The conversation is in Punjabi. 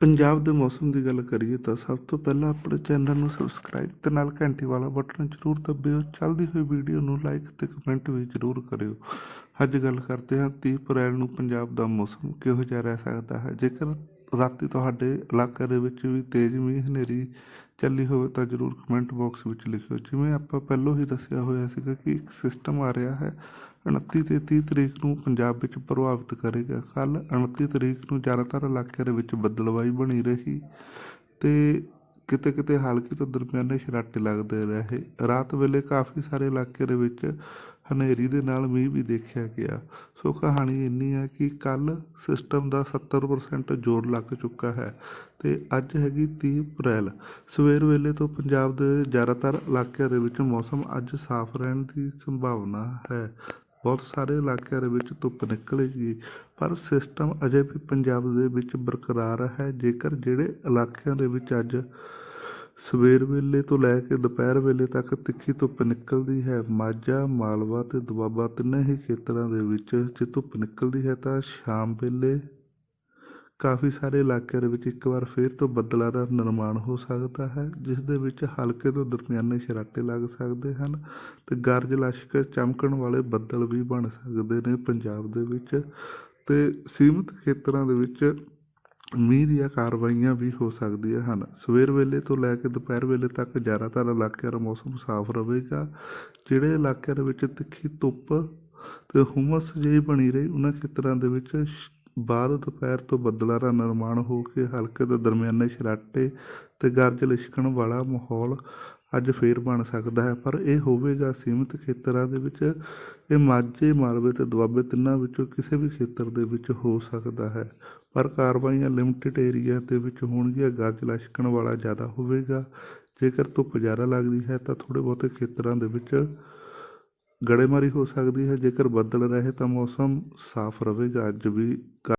ਪੰਜਾਬ ਦੇ ਮੌਸਮ ਦੀ ਗੱਲ ਕਰੀਏ ਤਾਂ ਸਭ ਤੋਂ ਪਹਿਲਾਂ ਆਪਣੇ ਚੈਨਲ ਨੂੰ ਸਬਸਕ੍ਰਾਈਬ ਤੇ ਨਾਲ ਘੰਟੀ ਵਾਲਾ ਬਟਨ ਜ਼ਰੂਰ ਦਬਿਓ। ਚੱਲਦੀ ਹੋਈ ਵੀਡੀਓ ਨੂੰ ਲਾਈਕ ਤੇ ਕਮੈਂਟ ਵੀ ਜ਼ਰੂਰ ਕਰਿਓ। ਅੱਜ ਗੱਲ ਕਰਦੇ ਹਾਂ 30 ਅਪ੍ਰੈਲ ਨੂੰ ਪੰਜਾਬ ਦਾ ਮੌਸਮ ਕਿਹੋ ਜਿਹਾ ਰਹਿ ਸਕਦਾ ਹੈ। ਜੇਕਰ ਰਾਤੀ ਤੁਹਾਡੇ ਇਲਾਕੇ ਦੇ ਵਿੱਚ ਵੀ ਤੇਜ਼ ਮੀਂਹ ਹਨੇਰੀ ਚੱਲੀ ਹੋਵੇ ਤਾਂ ਜ਼ਰੂਰ ਕਮੈਂਟ ਬਾਕਸ ਵਿੱਚ ਲਿਖਿਓ। ਜਿਵੇਂ ਆਪਾਂ ਪਹਿਲਾਂ ਹੀ ਦੱਸਿਆ ਹੋਇਆ ਸੀਗਾ ਕਿ ਇੱਕ ਸਿਸਟਮ ਆ ਰਿਹਾ ਹੈ 29 ਤੇ 30 ਤਰੀਕ ਨੂੰ ਪੰਜਾਬ ਵਿੱਚ ਪ੍ਰਭਾਵਿਤ ਕਰੇਗਾ। ਕੱਲ 29 ਤਰੀਕ ਨੂੰ ਜ਼ਿਆਦਾਤਰ ਇਲਾਕਿਆਂ ਦੇ ਵਿੱਚ ਬੱਦਲਵਾਈ ਬਣੀ ਰਹੀ ਤੇ ਕਿਤੇ ਕਿਤੇ ਹਲਕੀ ਤੋਂ ਦਰਮਿਆਨੇ ਛਰਾਟੇ ਲੱਗਦੇ ਰਹੇ। ਰਾਤ ਵੇਲੇ ਕਾਫੀ ਸਾਰੇ ਇਲਾਕੇ ਦੇ ਵਿੱਚ ਹਨੇਰੀ ਦੇ ਨਾਲ ਮੀਂਹ ਵੀ ਦੇਖਿਆ ਗਿਆ। ਸੋ ਕਹਾਣੀ ਇੰਨੀ ਹੈ ਕਿ ਕੱਲ ਸਿਸਟਮ ਦਾ 70% ਜ਼ੋਰ ਲੱਗ ਚੁੱਕਾ ਹੈ ਤੇ ਅੱਜ ਹੈਗੀ 30 ਅਪ੍ਰੈਲ। ਸਵੇਰ ਵੇਲੇ ਤੋਂ ਪੰਜਾਬ ਦੇ ਜ਼ਿਆਦਾਤਰ ਇਲਾਕਿਆਂ ਦੇ ਵਿੱਚ ਮੌਸਮ ਅੱਜ ਸਾਫ਼ ਰਹਿਣ ਦੀ ਸੰਭਾਵਨਾ ਹੈ। ਬਹੁਤ ਸਾਰੇ ਇਲਾਕਿਆਂ ਦੇ ਵਿੱਚ ਧੁੱਪ ਨਿਕਲੇਗੀ, ਪਰ ਸਿਸਟਮ ਅਜੇ ਵੀ ਪੰਜਾਬ ਦੇ ਵਿੱਚ ਬਰਕਰਾਰ ਹੈ। ਜੇਕਰ ਜਿਹੜੇ ਇਲਾਕਿਆਂ ਦੇ ਵਿੱਚ ਅੱਜ ਸਵੇਰ ਵੇਲੇ ਤੋਂ ਲੈ ਕੇ ਦੁਪਹਿਰ ਵੇਲੇ ਤੱਕ ਤਿੱਖੀ ਧੁੱਪ ਨਿਕਲਦੀ ਹੈ, ਮਾਝਾ, ਮਾਲਵਾ ਤੇ ਦੁਆਬਾ ਤਿੰਨੇ ਹੀ ਖੇਤਰਾਂ ਦੇ ਵਿੱਚ ਜੇ ਧੁੱਪ ਨਿਕਲਦੀ ਹੈ ਤਾਂ ਸ਼ਾਮ ਵੇਲੇ ਕਾਫੀ ਸਾਰੇ ਇਲਾਕਿਆਂ ਦੇ ਵਿੱਚ ਇੱਕ ਵਾਰ ਫਿਰ ਤੋਂ ਬੱਦਲਾਂ ਦਾ ਨਿਰਮਾਣ ਹੋ ਸਕਦਾ ਹੈ, ਜਿਸ ਦੇ ਵਿੱਚ ਹਲਕੇ ਤੋਂ ਦਰਮਿਆਨੇ ਛਰਾਟੇ ਲੱਗ ਸਕਦੇ ਹਨ ਅਤੇ ਗਰਜ ਲਸ਼ਕਰ ਚਮਕਣ ਵਾਲੇ ਬੱਦਲ ਵੀ ਬਣ ਸਕਦੇ ਨੇ ਪੰਜਾਬ ਦੇ ਵਿੱਚ ਅਤੇ ਸੀਮਿਤ ਖੇਤਰਾਂ ਦੇ ਵਿੱਚ ਮੀਂਹ ਦੀਆਂ ਕਾਰਵਾਈਆਂ ਵੀ ਹੋ ਸਕਦੀਆਂ ਹਨ। ਸਵੇਰ ਵੇਲੇ ਤੋਂ ਲੈ ਕੇ ਦੁਪਹਿਰ ਵੇਲੇ ਤੱਕ ਜ਼ਿਆਦਾਤਰ ਇਲਾਕਿਆਂ ਦਾ ਮੌਸਮ ਸਾਫ਼ ਰਹੇਗਾ, ਜਿਹੜੇ ਇਲਾਕਿਆਂ ਦੇ ਵਿੱਚ ਤਿੱਖੀ ਧੁੱਪ ਤੇ ਹੁਮਸ ਜਿਹੀ ਬਣੀ ਰਹੀ, ਉਹਨਾਂ ਖੇਤਰਾਂ ਦੇ ਵਿੱਚ ਸ਼- ਬਾਅਦ ਦੁਪਹਿਰ ਤੋਂ ਬੱਦਲਾਂ ਦਾ ਨਿਰਮਾਣ ਹੋ ਕੇ ਹਲਕੇ ਤੋਂ ਦਰਮਿਆਨੇ ਛਰਾਟੇ ਅਤੇ ਗਰਜ ਲਿਸ਼ਕਣ ਵਾਲਾ ਮਾਹੌਲ ਅੱਜ ਫੇਰ ਬਣ ਸਕਦਾ ਹੈ। ਪਰ ਇਹ ਹੋਵੇਗਾ ਸੀਮਿਤ ਖੇਤਰਾਂ ਦੇ ਵਿੱਚ। ਇਹ ਮਾਝੇ, ਮਾਲਵੇ ਤੇ ਦੁਆਬੇ ਤਿੰਨਾਂ ਵਿੱਚੋਂ ਕਿਸੇ ਵੀ ਖੇਤਰ ਦੇ ਵਿੱਚ ਹੋ ਸਕਦਾ ਹੈ। ਪਰ ਕਾਰਵਾਈਆਂ ਲਿਮਟਿਡ ਏਰੀਆ ਦੇ ਵਿੱਚ ਹੋਣਗੀਆਂ। ਗਰਜ ਲਿਸ਼ਕਣ ਵਾਲਾ ਜ਼ਿਆਦਾ ਹੋਵੇਗਾ। ਜੇਕਰ ਧੁੱਪ ਜ਼ਿਆਦਾ ਲੱਗਦੀ ਹੈ ਤਾਂ ਥੋੜ੍ਹੇ ਬਹੁਤੇ ਖੇਤਰਾਂ ਦੇ ਵਿੱਚ ਗੜੇਮਾਰੀ ਹੋ ਸਕਦੀ ਹੈ। ਜੇਕਰ ਬੱਦਲ ਰਹੇ ਤਾਂ ਮੌਸਮ ਸਾਫ਼ ਰਹੇਗਾ। ਅੱਜ ਵੀ